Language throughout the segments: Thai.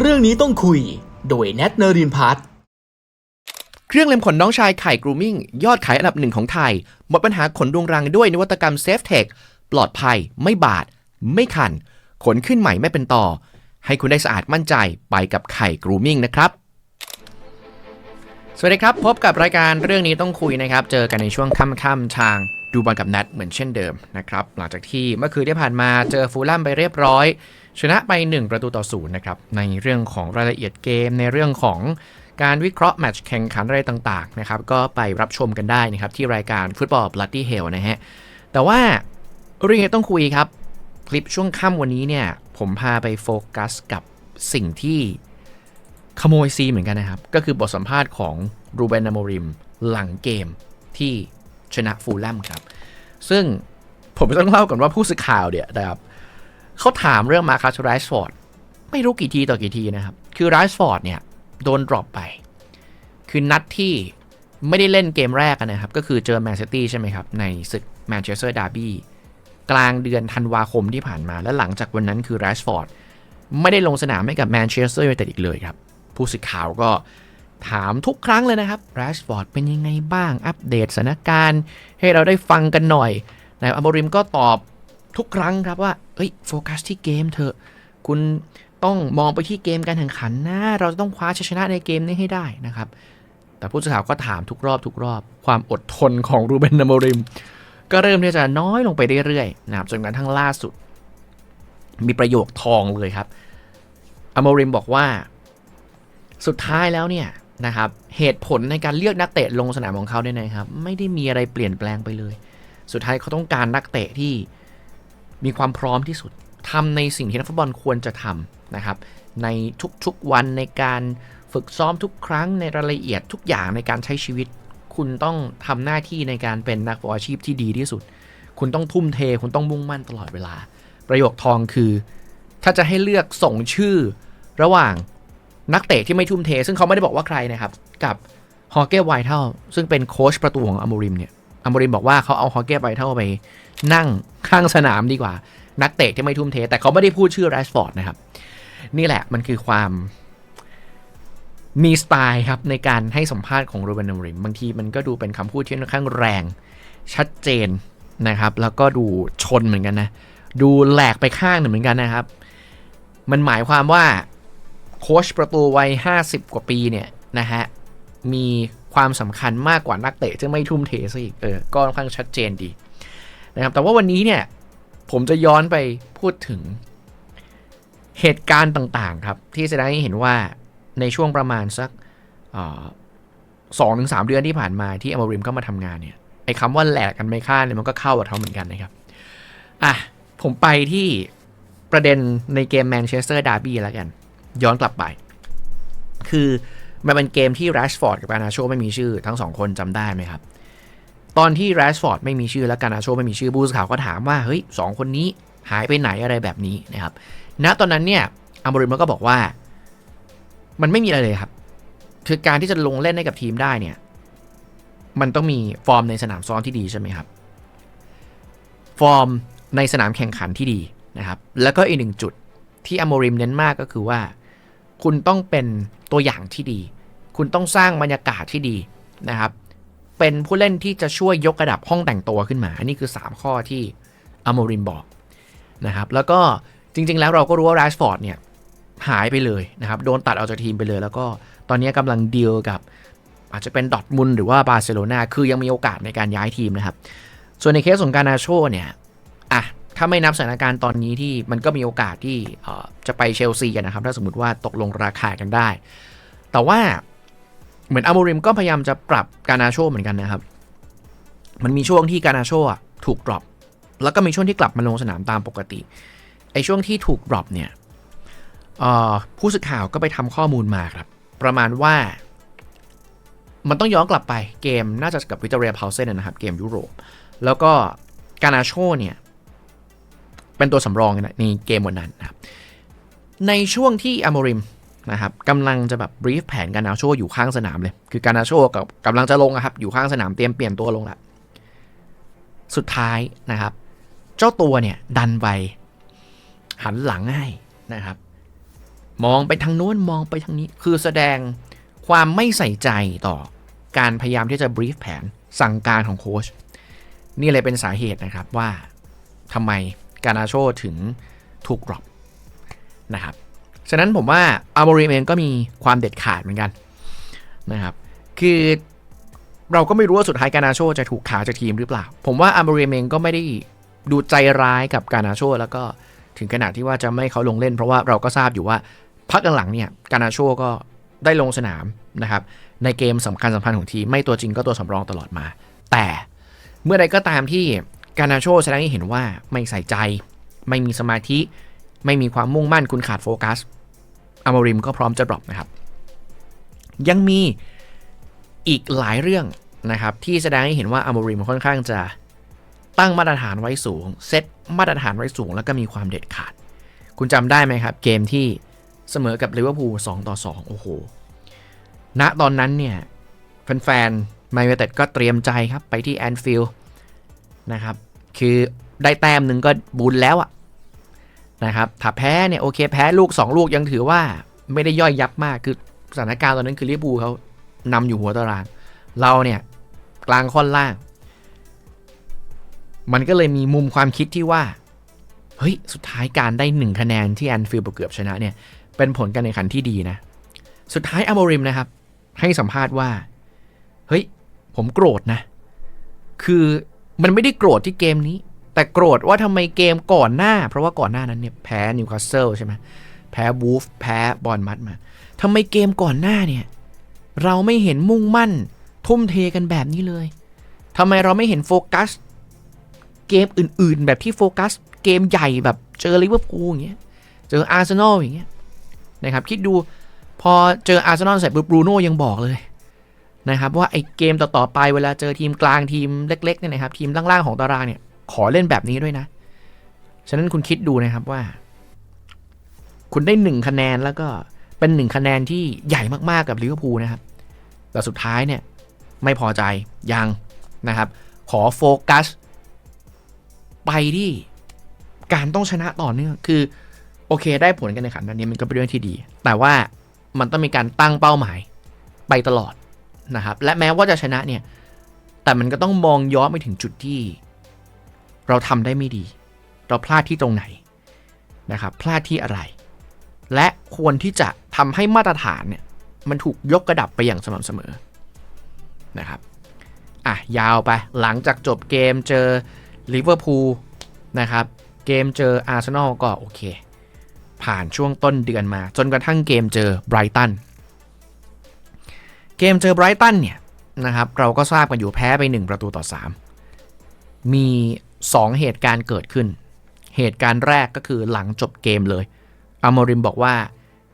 เรื่องนี้ต้องคุย โดยแนทเนรินพัฒน์เครื่องเล็มขนน้องชายไข่กรูมิ่งยอดขายอันดับหนึ่งของไทย หมดปัญหาขนดวงรังด้วยนวัตกรรมเซฟเทคปลอดภัย ไม่บาด ไม่คัน ขนขึ้นใหม่ไม่เป็นต่อ ให้คุณได้สะอาดมั่นใจไปกับไข่กรูมิ่งนะครับ สวัสดีครับ พบกับรายการเรื่องนี้ต้องคุยนะครับ เจอกันในช่วงค่ำๆทาง ดูบอลกับนัดเหมือนเช่นเดิมนะครับ หลังจากที่เมื่อคืนที่ผ่านมาเจอฟูลแลมไปเรียบร้อย ชนะไป 1 ประตูต่อศูนย์นะครับในเรื่องของรายละเอียดเกมในเรื่องของการวิเคราะห์แมตช์แข่งขันอะไรต่างๆนะครับก็ไปรับชมกันได้นะครับที่รายการฟุตบอล Bloody Hell นะฮะแต่ว่าเรื่องต้องคุยครับ คลิปช่วงค่ำวันนี้เนี่ยผมพาไปโฟกัสกับสิ่งที่ขโมยซีเหมือนกันนะครับ ก็คือบทสัมภาษณ์ของรูเบนอโมริมหลังเกมที่ ชนะฟูลแลมครับ ซึ่งผมต้องเล่าก่อนว่าผู้สื่อข่าวเนี่ยนะครับเขาถามเรื่องมาคัสไรส์ฟอร์ดไม่รู้กี่ทีต่อกี่ทีนะครับ คือไรส์ฟอร์ดเนี่ยโดนดรอปไป คือนัดที่ไม่ได้เล่นเกมแรกนะครับ ก็คือเจอแมนซิตี้ใช่ไหมครับ ในศึกแมนเชสเตอร์ดาร์บี้กลางเดือนธันวาคมที่ผ่านมา และหลังจากวันนั้นคือไรส์ฟอร์ดไม่ได้ลงสนามให้กับแมนเชสเตอร์ยูไนเต็ดอีกเลยครับ ผู้สื่อข่าวก็ ถามทุกครั้งเลยนะครับแรชฟอร์ดเป็นยังไงบ้าง อัปเดตสถานการณ์ ให้เราได้ฟังกันหน่อยนายอัมบริมก็ตอบทุกครั้งครับว่า เอ้ยโฟกัสที่เกมเถอะ คุณต้องมองไปที่เกมการแข่งขันนะ เราจะต้องคว้าชัยชนะในเกมนี้ให้ได้นะครับ แต่ผู้สื่อข่าวก็ถามทุกรอบทุกรอบ ความอดทนของรูเบนอัมบริม ก็เริ่มที่จะน้อยลงไปเรื่อยๆนะครับจนกระทั่งล่าสุด มีประโยคทองเลยครับอัมบริมบอกว่า สุดท้ายแล้วเนี่ย นะครับเหตุผลในการเลือกนักเตะลงสนามของเขาเนี่ยนะครับไม่ได้มีอะไรเปลี่ยนแปลงไปเลย สุดท้ายเขาต้องการนักเตะที่มีความพร้อมที่สุดทำในสิ่งที่นักฟุตบอลควรจะทำนะครับในทุกๆวันในการฝึกซ้อมทุกครั้งในรายละเอียดทุกอย่างในการใช้ชีวิต คุณต้องทำหน้าที่ในการเป็นนักฟุตบอลอาชีพที่ดีที่สุด คุณต้องทุ่มเทคุณต้องมุ่งมั่นตลอดเวลา ประโยคทองคือ ถ้าจะให้เลือกส่งชื่อระหว่าง นักเตะที่ไม่ทุ่มเท ซึ่งเขาไม่ได้บอกว่าใครนะครับ กับฮอเก้ไวท์เทลซึ่งเป็นโค้ชประตูของอโมริมเนี่ยอโมริมบอกว่าเขาเอาฮอเก้ไวท์เทลไป นั่งข้างสนามดีกว่า นักเตะที่ไม่ทุ่มเท แต่เขาไม่ได้พูดชื่อแรชฟอร์ดนะครับ นี่แหละมันคือความมีสไตล์ครับในการให้สัมภาษณ์ของโรเบนอโมริมบางทีมันก็ดูเป็นคำพูดที่ค่อนข้างแรงชัดเจนนะครับ แล้วก็ดูชนเหมือนกันนะ ดูแหลกไปข้างหนึ่งเหมือนกันนะครับ มันหมายความว่า โค้ชประตูวัย 50 กว่าปีเนี่ยนะฮะมีความสำคัญมากกว่านักเตะที่ไม่ทุ่มเทซะอีกเออก็ค่อนข้างชัดเจนดีนะครับแต่ว่าวันนี้เนี่ยผมจะย้อนไปพูดถึงเหตุการณ์ต่างๆครับ ที่แสดงให้เห็นว่าในช่วงประมาณสักสองถึงสามเดือนที่ผ่านมาที่อมริมเข้ามาทำงานเนี่ยไอ้คำว่าแหลกกันไม่ค่าเนี่ยมันก็เข้ากับเขาเหมือนกันนะครับอะผมไปที่ประเด็นในเกมแมนเชสเตอร์ดาร์บี้แล้วกัน ย้อนกลับไป คือมันเป็นเกมที่แรชฟอร์ดกับกานาโชไม่มีชื่อทั้งสองคนจำได้ไหมครับ ตอนที่แรชฟอร์ดไม่มีชื่อและกานาโชไม่มีชื่อบูสข่าวก็ถามว่าเฮ้ยสองคนนี้หายไปไหนอะไรแบบนี้นะครับณตอนนั้นเนี่ยอัมบริมก็บอกว่า มันไม่มีอะไรเลยครับ คือการที่จะลงเล่นให้กับทีมได้เนี่ย มันต้องมีฟอร์มในสนามซ้อมที่ดีใช่ไหมครับ ฟอร์มในสนามแข่งขันที่ดีนะครับ แล้วก็อีกหนึ่งจุดที่อโมริมเน้นมากก็คือว่า คุณต้องเป็นตัวอย่างที่ดี คุณต้องสร้างบรรยากาศที่ดีนะครับ เป็นผู้เล่นที่จะช่วยยกระดับห้องแต่งตัวขึ้นมา อันนี้คือ 3 ข้อที่อโมริมบอกนะครับ แล้วก็จริง ๆ แล้วเราก็รู้ว่าแรชฟอร์ดเนี่ยหายไปเลยนะครับ โดนตัดออกจากทีมไปเลย แล้วก็ตอนนี้กำลังดีลกับอาจจะเป็นดอทมุนหรือว่าบาร์เซโลนาคือยังมีโอกาสในการย้ายทีมนะครับ ส่วนในเคสของการนาโชเนี่ยอะ ถ้าไม่นับสถานการณ์ตอนนี้ที่มันก็มีโอกาสที่จะไปเชลซีกันนะครับ ถ้าสมมติว่าตกลงราคากันได้ แต่ว่าเหมือนอามูริมก็พยายามจะปรับการนาโชเหมือนกันนะครับ มันมีช่วงที่การนาโชถูกดรอปแล้วก็มีช่วงที่กลับมาลงสนามตามปกติไอช่วงที่ถูกดรอปเนี่ยผู้สื่อข่าวก็ไปทำข้อมูลมาครับ ประมาณว่า มันต้องย้อนกลับไปเกมน่าจะกับวิตเรียพาวเซนนะครับ เกมยุโรป แล้วก็การนาโชเนี่ย เป็นตัวสำรองในเกมวันนั้นนะครับในช่วงที่อโมริมนะครับกำลังจะแบบบรีฟแผนการนาโชอยู่ข้างสนามเลย คือการนาโชกับกำลังจะลงนะครับอยู่ข้างสนามเตรียมเปลี่ยนตัวลงละสุดท้ายนะครับ เจ้าตัวเนี่ยดันไปหันหลังให้นะครับ มองไปทางโน้นมองไปทางนี้ คือแสดงความไม่ใส่ใจต่อการพยายามที่จะบรีฟแผนสั่งการของโค้ชนี่เลยเป็นสาเหตุนะครับว่าทำไม กานาโชถึงถูกดรอปนะครับ ฉะนั้นผมว่าอาร์โมริมเองก็มีความเด็ดขาดเหมือนกันนะครับ คือเราก็ไม่รู้ว่าสุดท้ายกานาโชจะถูกขาจากทีมหรือเปล่า ผมว่าอาร์โมริมเองก็ไม่ได้ดูใจร้ายกับกานาโชแล้วก็ถึงขนาดที่ว่าจะไม่เขาลงเล่น เพราะว่าเราก็ทราบอยู่ว่าพักหลังๆเนี่ยกานาโชก็ได้ลงสนามนะครับในเกมสำคัญสำคัญของทีมไม่ตัวจริงก็ตัวสำรองตลอดมา แต่เมื่อใดก็ตามที่ กานาโชแสดงให้เห็นว่าไม่ใส่ใจ ไม่มีสมาธิ ไม่มีความมุ่งมั่นคุณขาดโฟกัสอามริมก็พร้อมจะดรอปนะครับ ยังมีอีกหลายเรื่องนะครับ ที่แสดงให้เห็นว่าอามริมค่อนข้างจะตั้งมาตรฐานไว้สูง เซตมาตรฐานไว้สูง แล้วก็มีความเด็ดขาด คุณจำได้ไหมครับ เกมที่เสมอกับลิเวอร์พูล2ต่อ 2 โอ้โห ณตอนนั้นเนี่ย แฟนๆไมเวเต็ดก็เตรียมใจครับ ไปที่แอนฟิลด์นะครับ คือได้แต้มหนึ่งก็บุญแล้วอะนะครับถ้าแพ้เนี่ยโอเคแพ้ลูก 2 ลูกยังถือว่าไม่ได้ย่อยยับมากคือสถานการณ์ตอนนั้นคือลิเวอร์พูลเขานำอยู่หัวตาราง เราเนี่ยกลางค่อนล่าง มันก็เลยมีมุมความคิดที่ว่า เฮ้ย สุดท้ายการได้หนึ่งคะแนนที่แอนฟิลด์เกือบชนะเนี่ย เป็นผลการแข่งขันที่ดีนะ สุดท้ายอโมริมนะครับ ให้สัมภาษณ์ว่า เฮ้ย ผมโกรธนะ คือ มันไม่ได้โกรธที่เกมนี้ แต่โกรธว่าทำไมเกมก่อนหน้า เพราะว่าก่อนหน้านั้นเนี่ยแพ้นิวคาสเซิลใช่ไหมแพ้บูฟแพ้บอลมัดมาทำไมเกมก่อนหน้าเนี่ยเราไม่เห็นมุ่งมั่น ทุ่มเทกันแบบนี้เลยทำไมเราไม่เห็นโฟกัสเกมอื่น ๆ แบบที่โฟกัสเกมใหญ่แบบเจอลิเวอร์พูลอย่างเงี้ยเจออาร์เซนอลอย่างเงี้ยนะครับคิดดูพอเจออาร์เซนอลเสร็จปุ๊บบรูโน่ยังบอกเลย นะครับว่าไอ้เกมต่อๆไปเวลาเจอทีมกลางทีมเล็กๆเนี่ยนะครับทีมล่างๆของตารางเนี่ยขอเล่นแบบนี้ด้วยนะ ฉะนั้นคุณคิดดูนะครับว่า คุณได้หนึ่งคะแนนแล้วก็เป็นหนึ่งคะแนนที่ใหญ่มากๆกับลิเวอร์พูลนะครับ แต่สุดท้ายเนี่ยไม่พอใจยังนะครับ ขอโฟกัสไปที่การต้องชนะต่อเนื่องคือโอเคได้ผลกันในขันนั้นนี้มันก็เป็นเรื่องที่ดี แต่ว่ามันต้องมีการตั้งเป้าหมายไปตลอด นะครับและแม้ว่าจะชนะเนี่ยแต่มันก็ต้องมองย้อนไปถึงจุดที่ เราทำได้ไม่ดี เราพลาดที่ตรงไหนนะครับพลาดที่อะไร และควรที่จะทำให้มาตรฐานเนี่ยมันถูกยกกระดับไปอย่างสม่ำเสมอนะครับอะยาวไปหลังจากจบเกมเจอลิเวอร์พูลนะครับเกมเจออาร์เซนอลก็โอเค ผ่านช่วงต้นเดือนมา จนกระทั่งเกมเจอไบรตัน เกมเจอไบรตันเนี่ยนะครับเราก็ทราบกันอยู่แพ้ไป 1 ประตูต่อ 3 มี 2 เหตุการณ์เกิดขึ้น เหตุการณ์แรกก็คือหลังจบเกมเลยอามอริมบอกว่า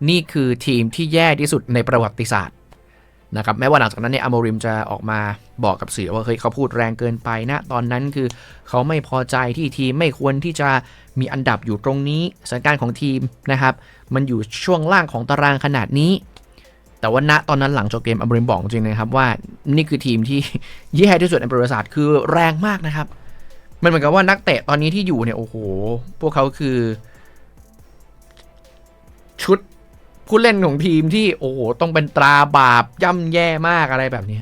นี่คือทีมที่แย่ที่สุดในประวัติศาสตร์นะครับแม้ว่าหลังจากนั้นเนี่ยอามอริมจะออกมาบอกกับสื่อว่าเฮ้ยเขาพูดแรงเกินไปนะ ตอนนั้นคือเขาไม่พอใจที่ทีมไม่ควรที่จะมีอันดับอยู่ตรงนี้สถานการณ์ของทีมนะครับ มันอยู่ช่วงล่างของตารางขนาดนี้ แต่ว่าณตอนนั้นหลังจบเกมอามริมบอกจริงนะครับว่านี่คือทีมที่แย่ที่สุดในประวัติศาสตร์คือแรงมากนะครับ มันเหมือนกับว่านักเตะตอนนี้ที่อยู่เนี่ยโอ้โห พวกเขาคือ ชุดผู้เล่นของทีมที่โอ้โหต้องเป็นตราบาปย่ำแย่มากอะไรแบบนี้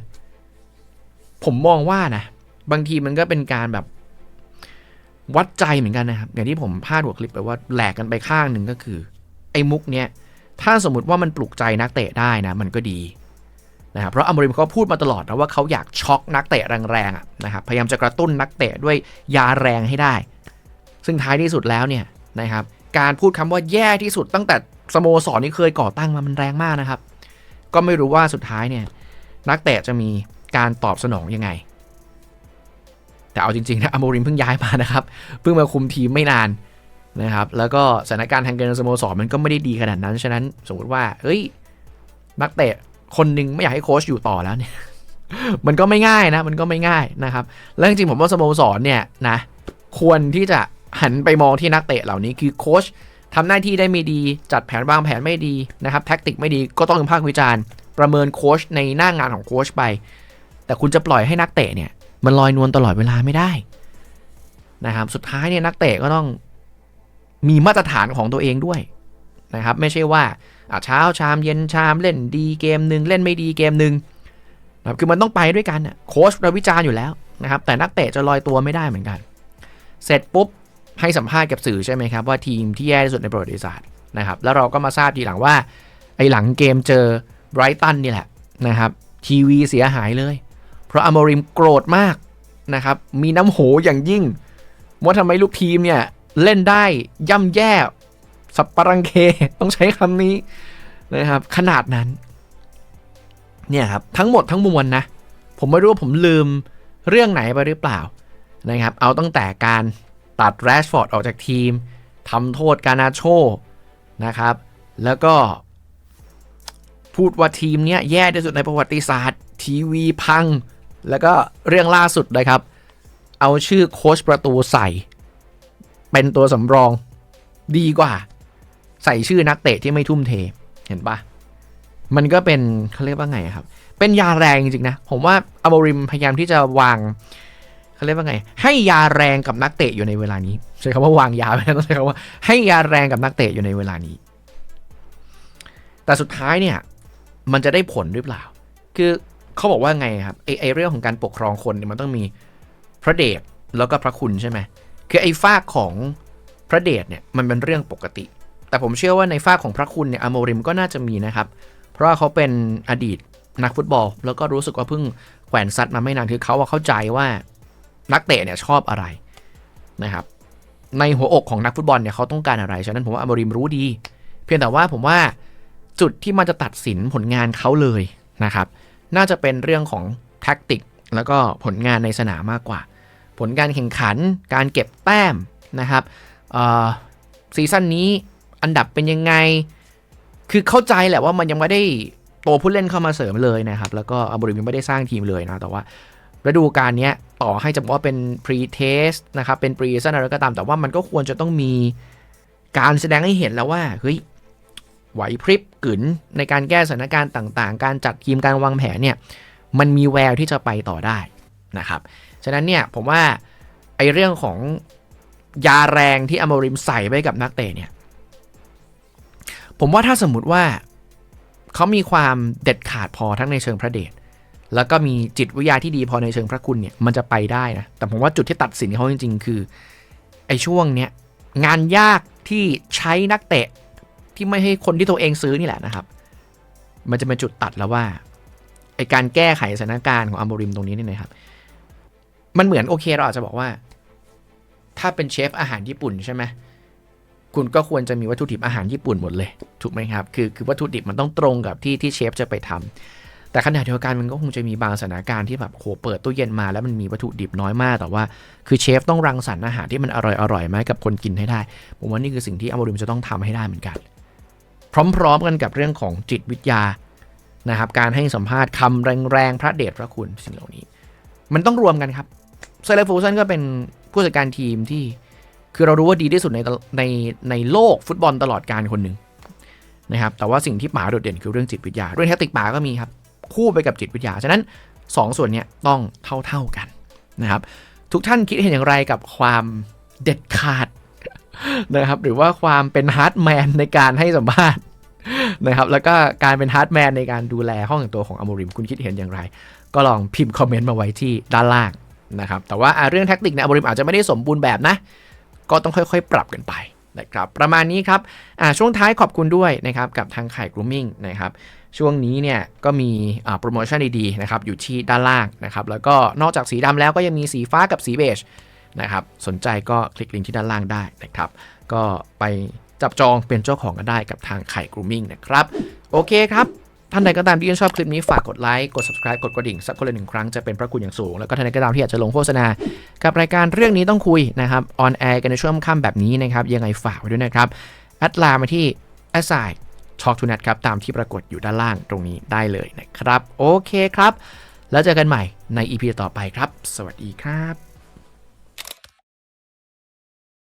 ผมมองว่านะบางทีมันก็เป็นการแบบวัดใจเหมือนกันนะครับ อย่างที่ผมพาดหัวคลิปไปว่าแหลกกันไปข้างหนึ่งก็คือ ไอ้มุกเนี้ย ถ้าสมมติว่ามันปลุกใจนักเตะได้นะมันก็ดีนะครับเพราะอมริมเขาพูดมาตลอดนะว่าเขาอยากช็อกนักเตะแรงๆอะนะครับพยายามจะกระตุ้นนักเตะด้วยยาแรงให้ได้ ซึ่งท้ายที่สุดแล้วเนี่ยนะครับการพูดคำว่าแย่ที่สุดตั้งแต่สโมสรที่เคยก่อตั้งมามันแรงมากนะครับ ก็ไม่รู้ว่าสุดท้ายเนี่ยนักเตะจะมีการตอบสนองยังไง แต่เอาจริงๆนะอโมริมเพิ่งย้ายมานะครับ เพิ่งมาคุมทีมไม่นาน นะครับแล้วก็สถานการณ์ทางการเงินสโมสรมันก็ไม่ได้ดีขนาดนั้น ฉะนั้นสมมติว่าเอ้ยนักเตะคนหนึ่งไม่อยากให้โค้ชอยู่ต่อแล้วเนี่ยมันก็ไม่ง่ายนะมันก็ไม่ง่ายนะครับแล้วจริงๆผมว่าสโมสรเนี่ยนะควรที่จะหันไปมองที่นักเตะเหล่านี้คือโค้ชทำหน้าที่ได้ไม่ดีจัดแผนวางแผนไม่ดีนะครับแท็กติกไม่ดีก็ต้องภาควิจารณ์ ประเมินโค้ชในหน้างานของโค้ชไป แต่คุณจะปล่อยให้นักเตะเนี่ยมันลอยนวลตลอดเวลาไม่ได้นะครับสุดท้ายเนี่ยนักเตะก็ต้อง มีมาตรฐานของตัวเองด้วยนะครับ ไม่ใช่ว่าเช้าชามเย็นชามเล่นดีเกมหนึ่งเล่นไม่ดีเกมหนึ่งนะครับคือมันต้องไปด้วยกันนะโค้ชเราวิจารณ์อยู่แล้วนะครับ แต่นักเตะจะลอยตัวไม่ได้เหมือนกัน เสร็จปุ๊บให้สัมภาษณ์กับสื่อใช่ไหมครับ ว่าทีมที่แย่ที่สุดในประวัติศาสตร์นะครับ แล้วเราก็มาทราบทีหลังว่า ไอ้หลังเกมเจอไบรตันนี่แหละนะครับทีวีเสียหายเลย เพราะอโมริมโกรธมากนะครับ มีน้ำโหอย่างยิ่ง ว่าทำไมลูกทีมเนี่ย เล่นได้ย่ำแย่ สับปะรังเคต้องใช้คำนี้นะครับ ขนาดนั้น เนี่ยครับ ทั้งหมดทั้งมวลนะ ผมไม่รู้ว่าผมลืมเรื่องไหนไปหรือเปล่านะครับ เอาตั้งแต่การตัดแรชฟอร์ดออกจากทีมทำโทษกานาโชนะครับ แล้วก็พูดว่าทีมเนี้ยแย่ที่สุดในประวัติศาสตร์ ทีวีพัง แล้วก็เรื่องล่าสุดเลยครับ เอาชื่อโค้ชประตูใส่ เป็นตัวสำรองดีกว่า ใส่ชื่อนักเตะที่ไม่ทุ่มเทเห็นปะมันก็เป็นเขาเรียกว่าไงครับ เป็นยาแรงจริงๆนะ ผมว่าอโมริมพยายามที่จะวางเขาเรียกว่าไง ให้ยาแรงกับนักเตะอยู่ในเวลานี้ใช้คำว่าวางยาไปนะต้องใช้คำว่าให้ยาแรงกับนักเตะอยู่ในเวลานี้ แต่สุดท้ายเนี่ย มันจะได้ผลหรือเปล่า คือเขาบอกว่าไงครับไอไอเรื่องของการปกครองคนเนี่ยมันต้องมีพระเดชแล้วก็พระคุณใช่ไหม คือไอ้ฝากของพระเดชเนี่ยมันเป็นเรื่องปกติ แต่ผมเชื่อว่าในฝากของพระคุณเนี่ยอโมริมก็น่าจะมีนะครับ เพราะว่าเขาเป็นอดีตนักฟุตบอล แล้วก็รู้สึกว่าเพิ่งแขวนซัดมาไม่นานคือเขาว่าเข้าใจว่านักเตะเนี่ยชอบอะไรนะครับในหัวอกของนักฟุตบอลเนี่ยเขาต้องการอะไร ฉะนั้นผมว่าอโมริมรู้ดี เพียงแต่ว่าผมว่าจุดที่มันจะตัดสินผลงานเขาเลยนะครับ น่าจะเป็นเรื่องของแท็กติก แล้วก็ผลงานในสนามมากกว่า ผลการแข่งขัน การเก็บแต้มนะครับซีซั่นนี้อันดับเป็นยังไง คือเข้าใจแหละว่ามันยังไม่ได้โตวผู้เล่นเข้ามาเสริมเลยนะครับ แล้วก็อาบริมยังไม่ได้สร้างทีมเลยนะ แต่ว่าฤดูกาลนี้ต่อให้จะบอกว่าเป็น pre-test นะครับ เป็น pre-season อะไรก็ตาม แต่ว่ามันก็ควรจะต้องมีการแสดงให้เห็นแล้วว่า เฮ้ย ไหวพริบกึ๋นในการแก้สถานการณ์ต่างๆ การจัดทีมการวางแผนเนี่ย มันมีแววที่จะไปต่อได้นะครับ ฉะนั้นเนี่ยผมว่าไอเรื่องของยาแรงที่อมริมใส่ไปกับนักเตะเนี่ยผมว่าถ้าสมมุติว่าเขามีความเด็ดขาดพอทั้งในเชิงพระเดชแล้วก็มีจิตวิทยาที่ดีพอในเชิงพระคุณเนี่ยมันจะไปได้นะ แต่ผมว่าจุดที่ตัดสินเขาจริง ๆ คือไอ้ช่วงเนี้ยงานยากที่ใช้นักเตะที่ไม่ให้คนที่ตัวเองซื้อนี่แหละนะครับ มันจะเป็นจุดตัดแล้วว่าไอการแก้ไขสถานการณ์ของอัมบริมตรงนี้เนี่ยนะครับ มันเหมือนโอเคเราอาจจะบอกว่า ถ้าเป็นเชฟอาหารญี่ปุ่นใช่ไหมคุณก็ควรจะมีวัตถุดิบอาหารญี่ปุ่นหมดเลย ถูกไหมครับ คือคือวัตถุดิบมันต้องตรงกับที่ที่เชฟจะไปทำแต่ขณะเดียวกันมันก็คงจะมีบางสถานการณ์ที่แบบโหเปิดตู้เย็นมาแล้วมันมีวัตถุดิบน้อยมาก แต่ว่าคือเชฟต้องรังสรรค์อาหารที่มันอร่อยอร่อยๆมาให้กับคนกินให้ได้ ผมว่านี่คือสิ่งที่อัมโบริมจะต้องทำให้ได้เหมือนกัน พร้อมๆกันกับเรื่องของจิตวิทยานะครับ การให้สัมภาษณ์คำแรงๆพระเดชพระคุณสิ่งเหล่านี้ มันต้องรวมกันครับ เซเลฟูซันก็เป็นผู้จัดการทีมที่คือเรารู้ว่าดีที่สุดในในในโลกฟุตบอลตลอดการคนหนึ่งนะครับแต่ว่าสิ่งที่ป๋าโดดเด่นคือเรื่องจิตวิทยา เรื่องแทคติกป๋าก็มีครับ คู่ไปกับจิตวิทยา ฉะนั้น 2ส่วนนี้ต้องเท่าๆกันนะครับทุกท่านคิดเห็นอย่างไรกับความเด็ดขาดนะครับหรือว่าความเป็นฮาร์ดแมนในการให้สัมภาษณ์นะครับแล้วก็การเป็นฮาร์ดแมนในการดูแลห้องแต่งตัวของอโมริมคุณคิดเห็นอย่างไร ก็ลองพิมพ์คอมเมนต์มาไว้ที่ด้านล่าง นะครับแต่ว่าเรื่องแท็กติกเนี่ยอโมริมอาจจะไม่ได้สมบูรณ์แบบนะ ก็ต้องค่อยๆ ปรับกันไปนะครับประมาณนี้ครับช่วงท้ายขอบคุณด้วยนะครับกับทางไข่กรูมิ่งนะครับช่วงนี้เนี่ยก็มีโปรโมชั่นดีๆนะครับอยู่ที่ด้านล่างนะครับแล้วก็นอกจากสีดำแล้วก็ยังมีสีฟ้ากับสีเบจนะครับสนใจก็คลิกลิงก์ที่ด้านล่างได้นะครับก็ไปจับจองเป็นเจ้าของกันได้กับทางไข่กรูมิ่งนะครับ โอเคครับ ท่านใดก็ตามที่ชอบคลิปนี้ฝากกดไลค์ กด subscribe กดกระดิ่งสักคนละหนึ่งครั้งจะเป็นพระคุณอย่างสูง แล้วก็ท่านใดก็ตามที่อยากจะลงโฆษณา กับรายการเรื่องนี้ต้องคุยนะครับออนแอร์กันในช่วงค่ำแบบนี้นะครับยังไงฝากไว้ด้วยนะครับแอดไลน์มาที่ a s i d Talk to Net ครับตามที่ปรากฏอยู่ด้านล่างตรงนี้ได้เลยนะครับ โอเคครับ แล้วเจอกันใหม่ใน EP ต่อไปครับ สวัสดีครับ